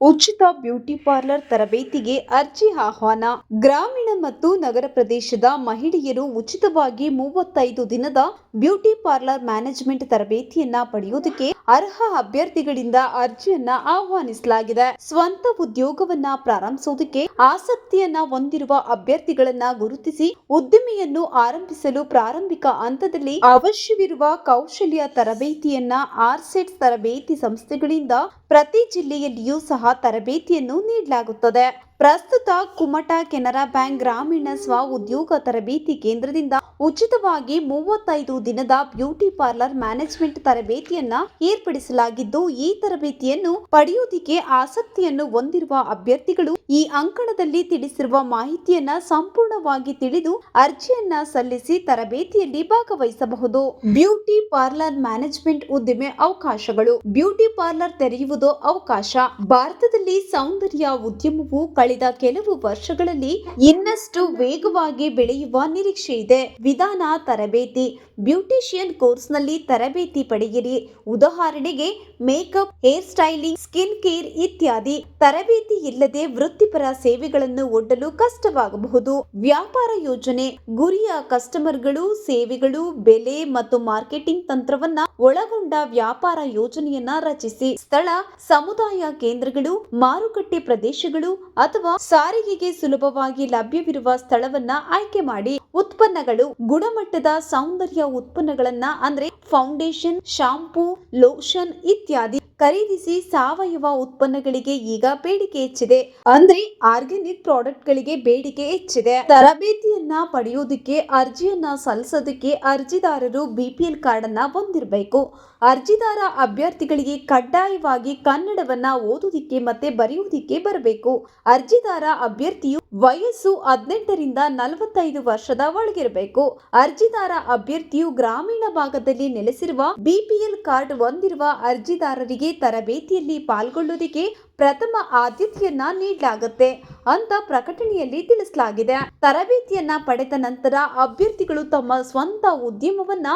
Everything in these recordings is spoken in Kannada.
ಉಚಿತ ಬ್ಯೂಟಿ ಪಾರ್ಲರ್ ತರಬೇತಿಗೆ ಅರ್ಜಿ ಆಹ್ವಾನ. ಗ್ರಾಮೀಣ ಮತ್ತು ನಗರ ಪ್ರದೇಶದ ಮಹಿಳೆಯರು ಉಚಿತವಾಗಿ ಮೂವತ್ತೈದು ದಿನದ ಬ್ಯೂಟಿ ಪಾರ್ಲರ್ ಮ್ಯಾನೇಜ್ಮೆಂಟ್ ತರಬೇತಿಯನ್ನ ಪಡೆಯುವುದಕ್ಕೆ ಅರ್ಹ ಅಭ್ಯರ್ಥಿಗಳಿಂದ ಅರ್ಜಿಯನ್ನ ಆಹ್ವಾನಿಸಲಾಗಿದೆ. ಸ್ವಂತ ಉದ್ಯೋಗವನ್ನ ಪ್ರಾರಂಭಿಸುವುದಕ್ಕೆ ಆಸಕ್ತಿಯನ್ನ ಹೊಂದಿರುವ ಅಭ್ಯರ್ಥಿಗಳನ್ನ ಗುರುತಿಸಿ ಉದ್ದಿಮೆಯನ್ನು ಆರಂಭಿಸಲು ಪ್ರಾರಂಭಿಕ ಹಂತದಲ್ಲಿ ಅವಶ್ಯವಿರುವ ಕೌಶಲ್ಯ ತರಬೇತಿಯನ್ನ ಆರ್ಸೆಟ್ ತರಬೇತಿ ಸಂಸ್ಥೆಗಳಿಂದ ಪ್ರತಿ ಜಿಲ್ಲೆಯಲ್ಲಿಯೂ ಸಹ ತರಬೇತಿಯನ್ನು ನೀಡಲಾಗುತ್ತದೆ. ಪ್ರಸ್ತುತ ಕುಮಟಾ ಕೆನರಾ ಬ್ಯಾಂಕ್ ಗ್ರಾಮೀಣ ಸ್ವ ಉದ್ಯೋಗ ತರಬೇತಿ ಕೇಂದ್ರದಿಂದ ಉಚಿತವಾಗಿ ಮೂವತ್ತೈದು ದಿನದ ಬ್ಯೂಟಿ ಪಾರ್ಲರ್ ಮ್ಯಾನೇಜ್ಮೆಂಟ್ ತರಬೇತಿಯನ್ನ ಏರ್ಪಡಿಸಲಾಗಿದ್ದು, ಈ ತರಬೇತಿಯನ್ನು ಪಡೆಯುವುದಕ್ಕೆ ಆಸಕ್ತಿಯನ್ನು ಹೊಂದಿರುವ ಅಭ್ಯರ್ಥಿಗಳು ಈ ಅಂಕಣದಲ್ಲಿ ತಿಳಿಸಿರುವ ಮಾಹಿತಿಯನ್ನ ಸಂಪೂರ್ಣವಾಗಿ ತಿಳಿದು ಅರ್ಜಿಯನ್ನ ಸಲ್ಲಿಸಿ ತರಬೇತಿಯಲ್ಲಿ ಭಾಗವಹಿಸಬಹುದು. ಬ್ಯೂಟಿ ಪಾರ್ಲರ್ ಮ್ಯಾನೇಜ್ಮೆಂಟ್ ಉದ್ದಿಮೆ ಅವಕಾಶಗಳು. ಬ್ಯೂಟಿ ಪಾರ್ಲರ್ ತೆರೆಯುವುದು ಅವಕಾಶ. ಭಾರತದಲ್ಲಿ ಸೌಂದರ್ಯ ಉದ್ಯಮವು ಕಳೆದ ಕೆಲವು ವರ್ಷಗಳಲ್ಲಿ ಇನ್ನಷ್ಟು ವೇಗವಾಗಿ ಬೆಳೆಯುವ ನಿರೀಕ್ಷೆ ಇದೆ. ವಿಧಾನ, ತರಬೇತಿ, ಬ್ಯೂಟಿಷಿಯನ್ ಕೋರ್ಸ್ನಲ್ಲಿ ತರಬೇತಿ ಪಡೆಯಿರಿ. ಉದಾಹರಣೆಗೆ, makeup, hair styling, skin care ಇತ್ಯಾದಿ. ತರಬೇತಿ ಇಲ್ಲದೆ ವೃತ್ತಿಪರ ಸೇವೆಗಳನ್ನು ಒಡ್ಡಲು ಕಷ್ಟವಾಗಬಹುದು. ವ್ಯಾಪಾರ ಯೋಜನೆ, ಗುರಿಯ ಕಸ್ಟಮರ್ಗಳು, ಸೇವೆಗಳು, ಬೆಲೆ ಮತ್ತು ಮಾರ್ಕೆಟಿಂಗ್ ತಂತ್ರವನ್ನ ಒಳಗೊಂಡ ವ್ಯಾಪಾರ ಯೋಜನೆಯನ್ನ ರಚಿಸಿ. ಸ್ಥಳ, ಸಮುದಾಯ ಕೇಂದ್ರಗಳು, ಮಾರುಕಟ್ಟೆ ಪ್ರದೇಶಗಳು ಅಥವಾ ಸಾರಿಗೆಗೆ ಸುಲಭವಾಗಿ ಲಭ್ಯವಿರುವ ಸ್ಥಳವನ್ನ ಆಯ್ಕೆ ಮಾಡಿ ಉತ್ಪನ್ನಗಳು ಗುಣಮಟ್ಟದ ಸೌಂದರ್ಯ ಉತ್ಪನ್ನಗಳನ್ನ ಅಂದ್ರೆ ಫೌಂಡೇಶನ್, ಶಾಂಪೂ, ಲೋಷನ್ ಇತ್ಯಾದಿ ಖರೀದಿಸಿ ಸಾವಯವ ಉತ್ಪನ್ನಗಳಿಗೆ ಈಗ ಬೇಡಿಕೆ ಹೆಚ್ಚಿದೆ. ಅಂದ್ರೆ ಆರ್ಗ್ಯಾನಿಕ್ ಪ್ರಾಡಕ್ಟ್ ಗಳಿಗೆ ಬೇಡಿಕೆ ಹೆಚ್ಚಿದೆ. ತರಬೇತಿಯನ್ನ ಪಡೆಯುವುದಕ್ಕೆ, ಅರ್ಜಿಯನ್ನ ಸಲ್ಲಿಸೋದಕ್ಕೆ ಅರ್ಜಿದಾರರು ಬಿಪಿಎಲ್ ಕಾರ್ಡ್ ಅನ್ನ ಹೊಂದಿರಬೇಕು. ಅರ್ಜಿದಾರ ಅಭ್ಯರ್ಥಿಗಳಿಗೆ ಕಡ್ಡಾಯವಾಗಿ ಕನ್ನಡವನ್ನ ಓದುವುದಕ್ಕೆ ಮತ್ತೆ ಬರೆಯುವುದಕ್ಕೆ ಬರಬೇಕು. ಅರ್ಜಿದಾರ ಅಭ್ಯರ್ಥಿಯು ವಯಸ್ಸು ಹದಿನೆಂಟರಿಂದ ನಲವತ್ತೈದು ವರ್ಷದ ಒಳಗಿರಬೇಕು. ಅರ್ಜಿದಾರ ಅಭ್ಯರ್ಥಿಯು ಗ್ರಾಮೀಣ ಭಾಗದಲ್ಲಿ ನೆಲೆಸಿರುವ ಬಿಪಿಎಲ್ ಕಾರ್ಡ್ ಹೊಂದಿರುವ ಅರ್ಜಿದಾರರಿಗೆ ತರಬೇತಿಯಲ್ಲಿ ಪಾಲ್ಗೊಳ್ಳುವುದಕ್ಕೆ ಪ್ರಥಮ ಆದ್ಯತೆಯನ್ನ ನೀಡಲಾಗುತ್ತೆ ಅಂತ ಪ್ರಕಟಣೆಯಲ್ಲಿ ತಿಳಿಸಲಾಗಿದೆ. ತರಬೇತಿಯನ್ನ ಪಡೆದ ನಂತರ ಅಭ್ಯರ್ಥಿಗಳು ತಮ್ಮ ಸ್ವಂತ ಉದ್ಯಮವನ್ನ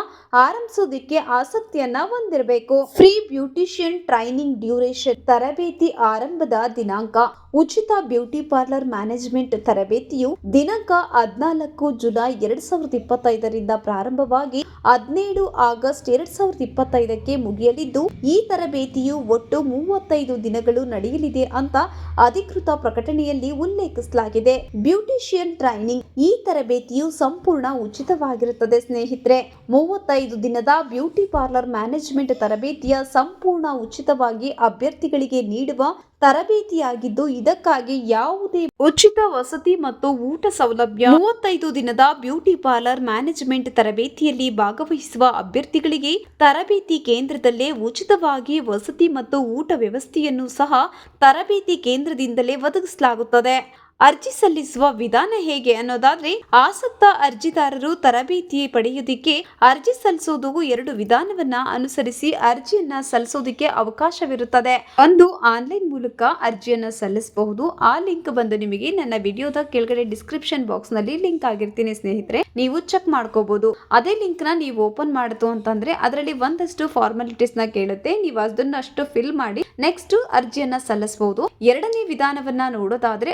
ಆರಂಭಿಸೋದಕ್ಕೆ ಆಸಕ್ತಿಯನ್ನ ಹೊಂದಿರಬೇಕು. ಫ್ರೀ ಬ್ಯೂಟಿಷಿಯನ್ ಟ್ರೈನಿಂಗ್ ಡ್ಯೂರೇಷನ್ ತರಬೇತಿ ಆರಂಭದ ದಿನಾಂಕ, ಉಚಿತ ಬ್ಯೂಟಿ ಪಾರ್ಲರ್ ಮ್ಯಾನೇಜ್ಮೆಂಟ್ ತರಬೇತಿಯು ದಿನಾಂಕ ಹದಿನಾಲ್ಕು ಜುಲೈ ಎರಡ್ ಸಾವಿರದ ಇಪ್ಪತ್ತೈದರಿಂದ ಪ್ರಾರಂಭವಾಗಿ ಹದಿನೇಳು ಆಗಸ್ಟ್ ಎರಡ್ ಸಾವಿರದ ಇಪ್ಪತ್ತೈದಕ್ಕೆ ಮುಗಿಯಲಿದ್ದು, ಈ ತರಬೇತಿಯು ಒಟ್ಟು ಮೂವತ್ತೈದು ದಿನಗಳು ನಡೆಯಲಿದೆ ಅಂತ ಅಧಿಕೃತ ಪ್ರಕಟಣೆಯಲ್ಲಿ ಉಲ್ಲೇಖಿಸಲಾಗಿದೆ. ಬ್ಯೂಟಿಷಿಯನ್ ಟ್ರೈನಿಂಗ್ ಈ ತರಬೇತಿಯು ಸಂಪೂರ್ಣ ಉಚಿತವಾಗಿರುತ್ತದೆ ಸ್ನೇಹಿತರೆ. ಮೂವತ್ತೈದು ದಿನದ ಬ್ಯೂಟಿ ಪಾರ್ಲರ್ ಮ್ಯಾನೇಜ್ಮೆಂಟ್ ತರಬೇತಿಯ ಸಂಪೂರ್ಣ ಉಚಿತವಾಗಿ ಅಭ್ಯರ್ಥಿಗಳಿಗೆ ನೀಡುವ ತರಬೇತಿಯಾಗಿದ್ದು ಇದಕ್ಕಾಗಿ ಯಾವುದೇ ಉಚಿತ ವಸತಿ ಮತ್ತು ಊಟ ಸೌಲಭ್ಯ, ಮೂವತ್ತೈದು ದಿನದ ಬ್ಯೂಟಿ ಪಾರ್ಲರ್ ಮ್ಯಾನೇಜ್ಮೆಂಟ್ ತರಬೇತಿಯಲ್ಲಿ ಭಾಗವಹಿಸುವ ಅಭ್ಯರ್ಥಿಗಳಿಗೆ ತರಬೇತಿ ಕೇಂದ್ರದಲ್ಲೇ ಉಚಿತವಾಗಿ ವಸತಿ ಮತ್ತು ಊಟ ವ್ಯವಸ್ಥೆಯನ್ನು ಸಹ ತರಬೇತಿ ಕೇಂದ್ರದಿಂದಲೇ ಒದಗಿಸಲಾಗುತ್ತದೆ. ಅರ್ಜಿ ಸಲ್ಲಿಸುವ ವಿಧಾನ ಹೇಗೆ ಅನ್ನೋದಾದ್ರೆ ಆಸಕ್ತ ಅರ್ಜಿದಾರರು ತರಬೇತಿ ಪಡೆಯುವುದಕ್ಕೆ ಅರ್ಜಿ ಸಲ್ಲಿಸೋದು ಎರಡು ವಿಧಾನವನ್ನ ಅನುಸರಿಸಿ ಅರ್ಜಿಯನ್ನ ಸಲ್ಲಿಸೋದಿಕ್ಕೆ ಅವಕಾಶವಿರುತ್ತದೆ. ಒಂದು ಆನ್ಲೈನ್ ಮೂಲಕ ಅರ್ಜಿಯನ್ನ ಸಲ್ಲಿಸಬಹುದು. ಆ ಲಿಂಕ್ ಬಂದು ನಿಮಗೆ ನನ್ನ ವಿಡಿಯೋದ ಕೆಳಗಡೆ ಡಿಸ್ಕ್ರಿಪ್ಷನ್ ಬಾಕ್ಸ್ನಲ್ಲಿ ಲಿಂಕ್ ಆಗಿರ್ತೀನಿ ಸ್ನೇಹಿತರೆ, ನೀವು ಚೆಕ್ ಮಾಡ್ಕೋಬಹುದು ಅದೇ ಲಿಂಕ್ನ ನೀವು ಓಪನ್ ಮಾಡಿತು ಅಂತಂದ್ರೆ ಅದರಲ್ಲಿ ಒಂದಷ್ಟು ಫಾರ್ಮಾಲಿಟೀಸ್ನ ಕೇಳುತ್ತೆ. ನೀವು ಅದನ್ನಷ್ಟು ಫಿಲ್ ಮಾಡಿ ನೆಕ್ಸ್ಟ್ ಅರ್ಜಿಯನ್ನ ಸಲ್ಲಿಸಬಹುದು. ಎರಡನೇ ವಿಧಾನವನ್ನ ನೋಡೋದಾದ್ರೆ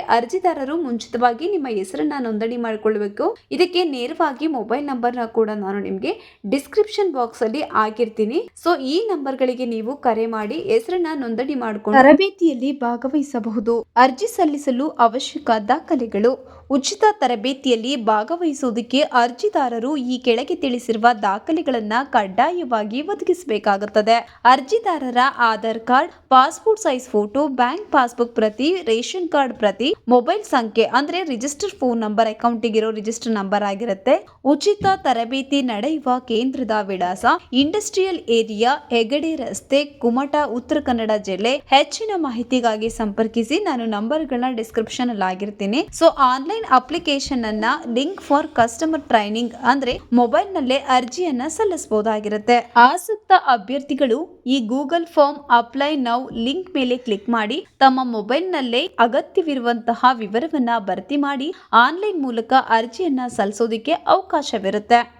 ಅರ್ಜಿದಾರರು ಮುಂಚಿತವಾಗಿ ನಿಮ್ಮ ಹೆಸರನ್ನ ನೋಂದಣಿ ಮಾಡಿಕೊಳ್ಳಬೇಕು. ಇದಕ್ಕೆ ನೇರವಾಗಿ ಮೊಬೈಲ್ ನಂಬರ್ನ ಕೂಡ ನಾನು ನಿಮಗೆ ಡಿಸ್ಕ್ರಿಪ್ಷನ್ ಬಾಕ್ಸ್ ಅಲ್ಲಿ ಆಗಿರ್ತೀನಿ ಸೊ, ಈ ನಂಬರ್ ಗಳಿಗೆ ನೀವು ಕರೆ ಮಾಡಿ ಹೆಸರನ್ನ ನೋಂದಣಿ ಮಾಡಿಕೊಂಡು ತರಬೇತಿಯಲ್ಲಿ ಭಾಗವಹಿಸಬಹುದು. ಅರ್ಜಿ ಸಲ್ಲಿಸಲು ಅವಶ್ಯಕ ದಾಖಲೆಗಳು. ಉಚಿತ ತರಬೇತಿಯಲ್ಲಿ ಭಾಗವಹಿಸುವುದಕ್ಕೆ ಅರ್ಜಿದಾರರು ಈ ಕೆಳಗೆ ತಿಳಿಸಿರುವ ದಾಖಲೆಗಳನ್ನ ಕಡ್ಡಾಯವಾಗಿ ಒದಗಿಸಬೇಕಾಗುತ್ತದೆ. ಅರ್ಜಿದಾರರ Aadhaar card, passport size photo, bank passbook ಪ್ರತಿ, ರೇಷನ್ ಕಾರ್ಡ್ ಪ್ರತಿ, ಮೊಬೈಲ್ ಸಂಖ್ಯೆ ಅಂದ್ರೆ ರಿಜಿಸ್ಟರ್ ಫೋನ್ ನಂಬರ್ ಅಕೌಂಟಿಗಿರೋ ರಿಜಿಸ್ಟರ್ ನಂಬರ್ ಆಗಿರುತ್ತೆ. ಉಚಿತ ತರಬೇತಿ ನಡೆಯುವ ಕೇಂದ್ರದ ವಿಳಾಸ ಇಂಡಸ್ಟ್ರಿಯಲ್ ಏರಿಯಾ ಹೆಗಡೆ ರಸ್ತೆ, ಕುಮಟ, ಉತ್ತರ ಕನ್ನಡ ಜಿಲ್ಲೆ. ಹೆಚ್ಚಿನ ಮಾಹಿತಿಗಾಗಿ ಸಂಪರ್ಕಿಸಿ, ನಾನು ನಂಬರ್ ನಂಬರ್ಗಳನ್ನ ಡಿಸ್ಕ್ರಿಪ್ಷನ್ ಅಲ್ಲಿ ಆಗಿರ್ತೀನಿ. ಸೊ ಆನ್ಲೈನ್ ಅಪ್ಲಿಕೇಶನ್ ಅನ್ನ ಲಿಂಕ್ ಫಾರ್ ಕಸ್ಟಮರ್ ಟ್ರೈನಿಂಗ್ ಅಂದ್ರೆ ಮೊಬೈಲ್ ನಲ್ಲೇ ಅರ್ಜಿಯನ್ನ ಸಲ್ಲಿಸಬಹುದಾಗಿರುತ್ತೆ. ಆಸಕ್ತ ಅಭ್ಯರ್ಥಿಗಳು ಈ Google form apply now link ಮೇಲೆ ಕ್ಲಿಕ್ ಮಾಡಿ, ತಮ್ಮ ಮೊಬೈಲ್ ನಲ್ಲೇ ಅಗತ್ಯವಿರುವಂತಹ ವಿವರವನ್ನ ಭರ್ತಿ ಮಾಡಿ ಆನ್ಲೈನ್ ಮೂಲಕ ಅರ್ಜಿಯನ್ನು ಸಲ್ಲಿಸೋದಕ್ಕೆ ಅವಕಾಶವಿರುತ್ತೆ.